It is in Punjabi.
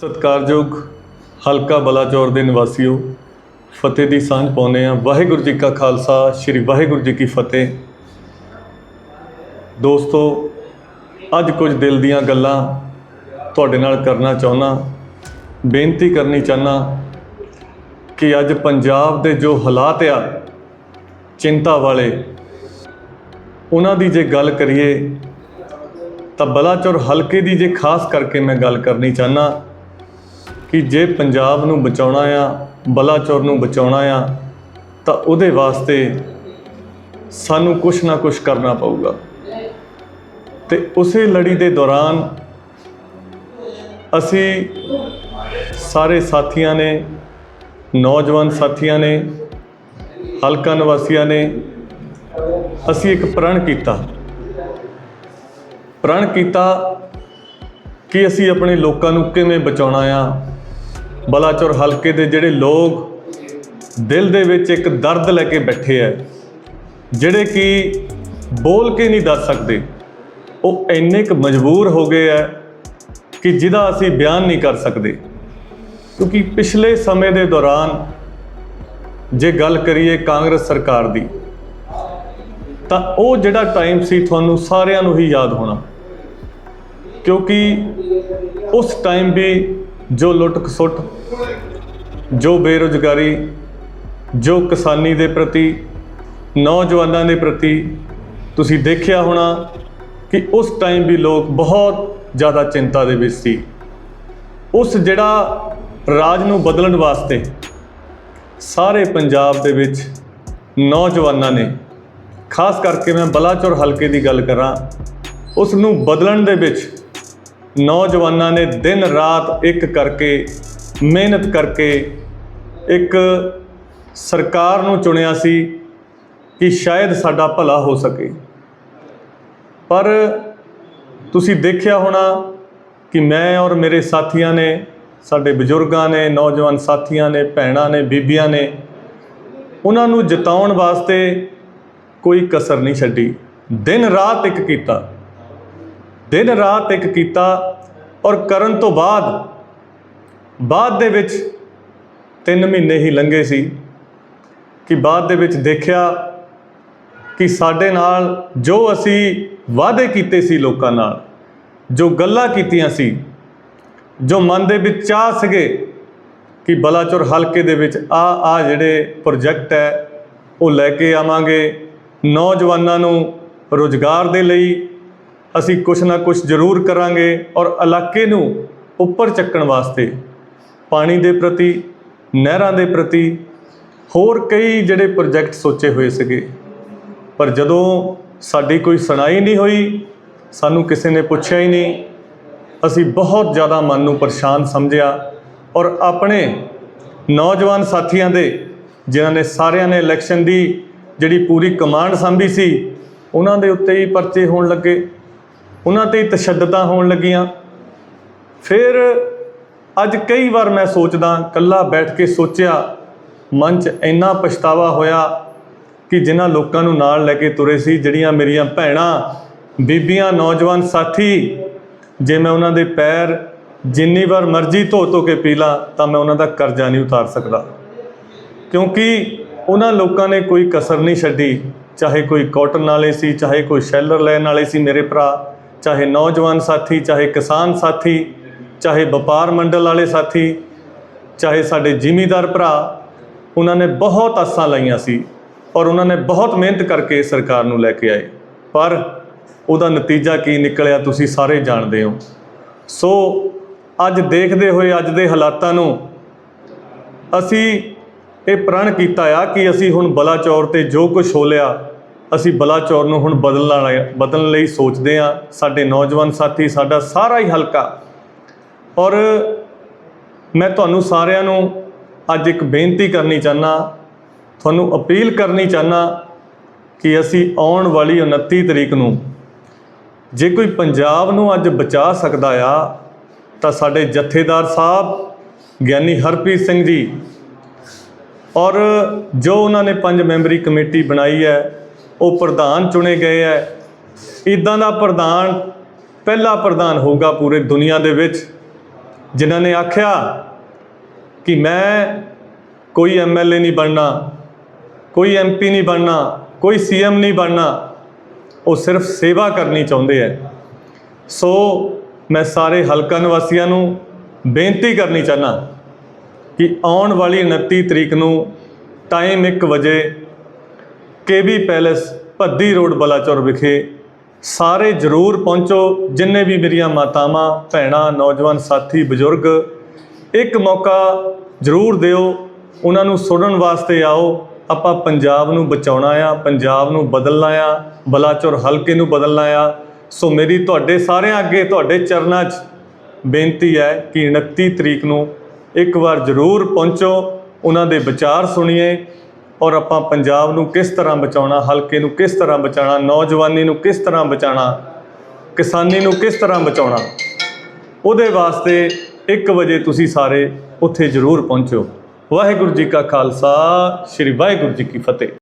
ਸਤਿਕਾਰਯੋਗ ਹਲਕਾ ਬਲਾਚੌਰ ਦੇ ਨਿਵਾਸੀਓ, ਫਤਿਹ ਦੀ ਸਾਂਝ ਪਾਉਂਦੇ ਆ ਵਾਹਿਗੁਰੂ ਜੀ ਕਾ ਖਾਲਸਾ, ਸ੍ਰੀ ਵਾਹਿਗੁਰੂ ਜੀ ਕੀ ਫਤਿਹ। ਦੋਸਤੋ, ਅੱਜ ਕੁਝ ਦਿਲ ਦੀਆਂ ਗੱਲਾਂ ਤੁਹਾਡੇ ਨਾਲ ਕਰਨਾ ਚਾਹੁੰਦਾ। ਬੇਨਤੀ ਕਰਨੀ ਚਾਹਨਾ ਕਿ ਅੱਜ ਪੰਜਾਬ ਦੇ ਜੋ ਹਾਲਾਤ ਆ, ਚਿੰਤਾ ਵਾਲੇ, ਉਹਨਾਂ ਦੀ ਜੇ ਗੱਲ ਕਰੀਏ, ਤਾਂ ਬਲਾਚੌਰ ਹਲਕੇ ਦੀ ਜੇ ਖਾਸ ਕਰਕੇ ਮੈਂ ਗੱਲ ਕਰਨੀ ਚਾਹਨਾ ਕਿ ਜੇ ਪੰਜਾਬ ਨੂੰ ਬਚਾਉਣਾ ਆ, ਬਲਾਚੌਰ ਨੂੰ ਬਚਾਉਣਾ ਆ, ਤਾਂ ਉਹਦੇ ਵਾਸਤੇ ਸਾਨੂੰ ਕੁਝ ਨਾ ਕੁਝ ਕਰਨਾ ਪਊਗਾ। ਤੇ ਉਸੇ ਲੜੀ ਦੇ ਦੌਰਾਨ ਅਸੀਂ ਸਾਰੇ ਸਾਥੀਆਂ ਨੇ, ਨੌਜਵਾਨ ਸਾਥੀਆਂ ਨੇ, ਹਲਕਾ ਨਿਵਾਸੀਆਂ ਨੇ, ਅਸੀਂ ਇੱਕ ਪ੍ਰਣ ਕੀਤਾ। ਪ੍ਰਣ ਕੀਤਾ ਕਿ ਅਸੀਂ ਆਪਣੇ ਲੋਕਾਂ ਨੂੰ ਕਿਵੇਂ ਬਚਾਉਣਾ ਆ ਬਲਾਚੌਰ ਹਲਕੇ ਦੇ ਜਿਹੜੇ ਲੋਕ ਦਿਲ ਦੇ ਵਿੱਚ ਇੱਕ ਦਰਦ ਲੈ ਕੇ ਬੈਠੇ ਆ, ਜਿਹੜੇ ਕਿ ਬੋਲ ਕੇ ਨਹੀਂ ਦੱਸ ਸਕਦੇ। ਉਹ ਇੰਨੇ ਕੁ ਮਜਬੂਰ ਹੋ ਗਏ ਆ ਕਿ ਜਿਹਦਾ ਅਸੀਂ ਬਿਆਨ ਨਹੀਂ ਕਰ ਸਕਦੇ। ਕਿਉਂਕਿ ਪਿਛਲੇ ਸਮੇਂ ਦੇ ਦੌਰਾਨ ਜੇ ਗੱਲ ਕਰੀਏ ਕਾਂਗਰਸ ਸਰਕਾਰ ਦੀ, ਤਾਂ ਉਹ ਜਿਹੜਾ ਟਾਈਮ ਸੀ ਤੁਹਾਨੂੰ ਸਾਰਿਆਂ ਨੂੰ ਹੀ ਯਾਦ ਹੋਣਾ। ਕਿਉਂਕਿ ਉਸ ਟਾਈਮ ਵੀ ਜੋ ਲੁੱਟ ਖਸੁੱਟ ਜੋ ਬੇਰੁਜ਼ਗਾਰੀ, ਜੋ ਕਿਸਾਨੀ ਦੇ ਪ੍ਰਤੀ, ਨੌਜਵਾਨਾਂ ਦੇ ਪ੍ਰਤੀ ਤੁਸੀਂ ਦੇਖਿਆ ਹੋਣਾ ਕਿ ਉਸ ਟਾਈਮ ਵੀ ਲੋਕ ਬਹੁਤ ਜ਼ਿਆਦਾ ਚਿੰਤਾ ਦੇ ਵਿੱਚ ਸੀ। ਉਸ ਜਿਹੜਾ ਰਾਜ ਨੂੰ ਬਦਲਣ ਵਾਸਤੇ ਸਾਰੇ ਪੰਜਾਬ ਦੇ ਵਿੱਚ ਨੌਜਵਾਨਾਂ ਨੇ, ਖਾਸ ਕਰਕੇ ਮੈਂ ਬਲਾਚੌਰ ਹਲਕੇ ਦੀ ਗੱਲ ਕਰਾਂ, ਉਸ ਨੂੰ ਬਦਲਣ ਦੇ ਵਿੱਚ ਨੌਜਵਾਨਾਂ ਨੇ ਦਿਨ ਰਾਤ ਇੱਕ ਕਰਕੇ, ਮਿਹਨਤ ਕਰਕੇ ਇੱਕ ਸਰਕਾਰ ਨੂੰ ਚੁਣਿਆ ਸੀ ਕਿ ਸ਼ਾਇਦ ਸਾਡਾ ਭਲਾ ਹੋ ਸਕੇ। ਪਰ ਤੁਸੀਂ ਦੇਖਿਆ ਹੋਣਾ ਕਿ ਮੈਂ ਔਰ ਮੇਰੇ ਸਾਥੀਆਂ ਨੇ, ਸਾਡੇ ਬਜ਼ੁਰਗਾਂ ਨੇ, ਨੌਜਵਾਨ ਸਾਥੀਆਂ ਨੇ, ਭੈਣਾਂ ਨੇ, ਬੀਬੀਆਂ ਨੇ, ਉਹਨਾਂ ਨੂੰ ਜਿਤਾਉਣ ਵਾਸਤੇ ਕੋਈ ਕਸਰ ਨਹੀਂ ਛੱਡੀ। ਦਿਨ ਰਾਤ ਇੱਕ ਕੀਤਾ। ਦਿਨ ਰਾਤ ਇੱਕ ਕੀਤਾ ਔਰ ਕਰਨ ਤੋਂ ਬਾਅਦ ਬਾਅਦ ਦੇ ਵਿੱਚ 3 ਮਹੀਨੇ ਹੀ ਲੰਘੇ ਸੀ ਕਿ ਬਾਅਦ ਦੇ ਵਿੱਚ ਦੇਖਿਆ ਕਿ ਸਾਡੇ ਨਾਲ ਜੋ ਅਸੀਂ ਵਾਅਦੇ ਕੀਤੇ ਸੀ ਲੋਕਾਂ ਨਾਲ, ਜੋ ਗੱਲਾਂ ਕੀਤੀਆਂ ਸੀ, ਜੋ ਮਨ ਦੇ ਵਿੱਚ ਚਾਹ ਸੀਗੇ ਕਿ ਬਲਾਚੌਰ ਹਲਕੇ ਦੇ ਵਿੱਚ ਆ ਆ ਜਿਹੜੇ ਪ੍ਰੋਜੈਕਟ ਹੈ, ਉਹ ਲੈ ਕੇ ਆਵਾਂਗੇ, ਨੌਜਵਾਨਾਂ ਨੂੰ ਰੋਜ਼ਗਾਰ ਦੇ ਲਈ ਅਸੀਂ ਕੁਝ ਨਾ ਕੁਝ ਜ਼ਰੂਰ ਕਰਾਂਗੇ ਔਰ ਇਲਾਕੇ ਨੂੰ ਉੱਪਰ ਚੱਕਣ ਵਾਸਤੇ, ਪਾਣੀ ਦੇ ਪ੍ਰਤੀ, ਨਹਿਰਾਂ ਦੇ ਪ੍ਰਤੀ ਹੋਰ ਕਈ ਜਿਹੜੇ ਪ੍ਰੋਜੈਕਟ ਸੋਚੇ ਹੋਏ ਸੀਗੇ। ਪਰ ਜਦੋਂ ਸਾਡੀ ਕੋਈ ਸੁਣਾਈ ਨਹੀਂ ਹੋਈ, ਸਾਨੂੰ ਕਿਸੇ ਨੇ ਪੁੱਛਿਆ ਹੀ ਨਹੀਂ, ਅਸੀਂ ਬਹੁਤ ਜ਼ਿਆਦਾ ਮਨ ਨੂੰ ਪਰੇਸ਼ਾਨ ਸਮਝਿਆ ਔਰ ਆਪਣੇ ਨੌਜਵਾਨ ਸਾਥੀਆਂ ਦੇ, ਜਿਨ੍ਹਾਂ ਨੇ ਸਾਰਿਆਂ ਨੇ ਇਲੈਕਸ਼ਨ ਦੀ ਜਿਹੜੀ ਪੂਰੀ ਕਮਾਂਡ ਸੰਭੀ ਸੀ, ਉਹਨਾਂ ਦੇ ਉੱਤੇ ਹੀ ਪਰਚੇ ਹੋਣ ਲੱਗੇ। ਉਹਨਾਂ ਤੇ ਹੀ ਤਸ਼ੱਦਦਾਂ ਹੋਣ ਲੱਗੀਆਂ। ਫਿਰ ਅੱਜ ਕਈ ਵਾਰ ਮੈਂ ਸੋਚਦਾ ਕੱਲਾ ਬੈਠ ਕੇ ਸੋਚਿਆ ਮਨ 'ਚ ਇੰਨਾ ਪਛਤਾਵਾ ਹੋਇਆ ਕਿ ਜਿਨ੍ਹਾਂ ਲੋਕਾਂ ਨੂੰ ਨਾਲ ਲੈ ਕੇ ਤੁਰੇ ਸੀ, ਜਿਹੜੀਆਂ ਮੇਰੀਆਂ ਭੈਣਾਂ, ਬੀਬੀਆਂ, ਨੌਜਵਾਨ ਸਾਥੀ, ਜੇ ਮੈਂ ਉਹਨਾਂ ਦੇ ਪੈਰ ਜਿੰਨੀ ਵਾਰ ਮਰਜ਼ੀ ਧੋ ਧੋ ਕੇ ਪੀ ਲਾਂ, ਤਾਂ ਮੈਂ ਉਹਨਾਂ ਦਾ ਕਰਜ਼ਾ ਨਹੀਂ ਉਤਾਰ ਸਕਦਾ। ਕਿਉਂਕਿ ਉਹਨਾਂ ਲੋਕਾਂ ਨੇ ਕੋਈ ਕਸਰ ਨਹੀਂ ਛੱਡੀ, ਚਾਹੇ ਕੋਈ ਕਾਟਨ ਵਾਲੇ ਸੀ, ਚਾਹੇ ਕੋਈ ਸ਼ੈਲਰ ਲੈਣ ਵਾਲੇ ਸੀ ਮੇਰੇ ਭਰਾ। ਚਾਹੇ ਨੌਜਵਾਨ ਸਾਥੀ, ਚਾਹੇ ਕਿਸਾਨ ਸਾਥੀ, ਚਾਹੇ ਵਪਾਰ ਮੰਡਲ ਵਾਲੇ ਸਾਥੀ, ਚਾਹੇ ਸਾਡੇ ਜ਼ਿਮੀਂਦਾਰ ਭਰਾ, ਉਹਨਾਂ ਨੇ ਬਹੁਤ ਆਸਾਂ ਲਾਈਆਂ ਸੀ ਔਰ ਉਹਨਾਂ ਨੇ ਬਹੁਤ ਮਿਹਨਤ ਕਰਕੇ ਸਰਕਾਰ ਨੂੰ ਲੈ ਕੇ ਆਏ। ਪਰ ਉਹਦਾ ਨਤੀਜਾ ਕੀ ਨਿਕਲਿਆ ਤੁਸੀਂ ਸਾਰੇ ਜਾਣਦੇ ਹੋ। ਸੋ ਅੱਜ ਦੇਖਦੇ ਹੋਏ, ਅੱਜ ਦੇ ਹਾਲਾਤਾਂ ਨੂੰ ਅਸੀਂ ਇਹ ਪ੍ਰਣ ਕੀਤਾ ਆ ਕਿ ਅਸੀਂ ਹੁਣ ਬਲਾਚੌਰ ਤੇ ਜੋ ਕੁਝ ਹੋ ਲਿਆ ਅਸੀਂ ਬਲਾਚੌਰ ਨੂੰ ਹੁਣ ਬਦਲਣ ਬਦਲਣ ਲਈ ਸੋਚਦੇ ਆ ਸਾਡੇ ਨੌਜਵਾਨ ਸਾਥੀ, ਸਾਡਾ ਸਾਰਾ ਹੀ ਹਲਕਾ। ਔਰ ਮੈਂ ਤੁਹਾਨੂੰ ਸਾਰਿਆਂ ਨੂੰ ਅੱਜ ਇੱਕ ਬੇਨਤੀ ਕਰਨੀ ਚਾਹਨਾ ਤੁਹਾਨੂੰ ਅਪੀਲ ਕਰਨੀ ਚਾਹਨਾ ਕਿ ਅਸੀਂ ਆਉਣ ਵਾਲੀ 29 ਤਰੀਕ ਨੂੰ ਜੇ ਕੋਈ ਪੰਜਾਬ ਨੂੰ ਅੱਜ ਬਚਾ ਸਕਦਾ ਆ, ਤਾਂ ਸਾਡੇ ਜਥੇਦਾਰ ਸਾਹਿਬ, ਗਿਆਨੀ ਹਰਪ੍ਰੀਤ ਸਿੰਘ ਜੀ ਔਰ ਜੋ ਉਹਨਾਂ ਨੇ ਪੰਜ ਮੈਂਬਰੀ ਕਮੇਟੀ ਬਣਾਈ ਹੈ ਉਹ ਪ੍ਰਧਾਨ ਚੁਣੇ ਗਏ ਹੈ ਇਦਾਂ ਦਾ ਪ੍ਰਧਾਨ ਪਹਿਲਾ ਪ੍ਰਧਾਨ ਹੋਊਗਾ ਪੂਰੇ ਦੁਨੀਆ ਦੇ ਵਿੱਚ। ਜਿਨ੍ਹਾਂ ਨੇ ਆਖਿਆ ਕਿ ਮੈਂ ਕੋਈ ਐਮਐਲਏ ਨਹੀਂ ਬਣਨਾ, ਕੋਈ ਐਮਪੀ ਨਹੀਂ ਬਣਨਾ, ਕੋਈ ਸੀਐਮ ਨਹੀਂ ਬਣਨਾ, ਉਹ ਸਿਰਫ ਸੇਵਾ ਕਰਨੀ ਚਾਹੁੰਦੇ ਐ। ਸੋ ਮੈਂ ਸਾਰੇ ਹਲਕਾ ਨਿਵਾਸੀਆਂ ਨੂੰ ਬੇਨਤੀ ਕਰਨੀ ਚਾਹਨਾ ਕਿ ਆਉਣ ਵਾਲੀ 29 ਤਰੀਕ ਨੂੰ ਟਾਈਮ 1 ਵਜੇ KB palace Bhaddi road Balachaur ਵਿਖੇ ਸਾਰੇ ਜ਼ਰੂਰ ਪਹੁੰਚੋ, ਜਿੰਨੇ ਵੀ ਮੇਰੀਆਂ ਮਾਤਾਵਾਂ, ਭੈਣਾਂ, ਨੌਜਵਾਨ ਸਾਥੀ, ਬਜ਼ੁਰਗ, ਇੱਕ ਮੌਕਾ ਜ਼ਰੂਰ ਦਿਓ, ਉਹਨਾਂ ਨੂੰ ਸੁਣਨ ਵਾਸਤੇ ਆਓ। ਆਪਾਂ ਪੰਜਾਬ ਨੂੰ ਬਚਾਉਣਾ ਆ, ਪੰਜਾਬ ਨੂੰ ਬਦਲਣਾ ਆ, ਬਲਾਚੌਰ ਹਲਕੇ ਨੂੰ ਬਦਲਣਾ ਆ। ਸੋ ਮੇਰੀ ਤੁਹਾਡੇ ਸਾਰਿਆਂ ਅੱਗੇ, ਤੁਹਾਡੇ ਚਰਨਾਂ 'ਚ ਬੇਨਤੀ ਹੈ ਕਿ 29 ਤਰੀਕ ਨੂੰ ਇੱਕ ਵਾਰ ਜ਼ਰੂਰ ਪਹੁੰਚੋ, ਉਹਨਾਂ ਦੇ ਵਿਚਾਰ ਸੁਣੀਏ। ਔਰ ਆਪਾਂ ਪੰਜਾਬ ਨੂੰ ਕਿਸ ਤਰ੍ਹਾਂ ਬਚਾਉਣਾ, ਹਲਕੇ ਨੂੰ ਕਿਸ ਤਰ੍ਹਾਂ ਬਚਾਉਣਾ, ਨੌਜਵਾਨੀ ਨੂੰ ਕਿਸ ਤਰ੍ਹਾਂ ਬਚਾਉਣਾ, ਕਿਸਾਨੀ ਨੂੰ ਕਿਸ ਤਰ੍ਹਾਂ ਬਚਾਉਣਾ, ਉਹਦੇ ਵਾਸਤੇ 1 ਵਜੇ ਤੁਸੀਂ ਸਾਰੇ ਉੱਥੇ ਜ਼ਰੂਰ ਪਹੁੰਚੋ। ਵਾਹਿਗੁਰੂ ਜੀ ਕਾ ਖਾਲਸਾ, ਸ੍ਰੀ ਵਾਹਿਗੁਰੂ ਜੀ ਕੀ ਫਤਿਹ।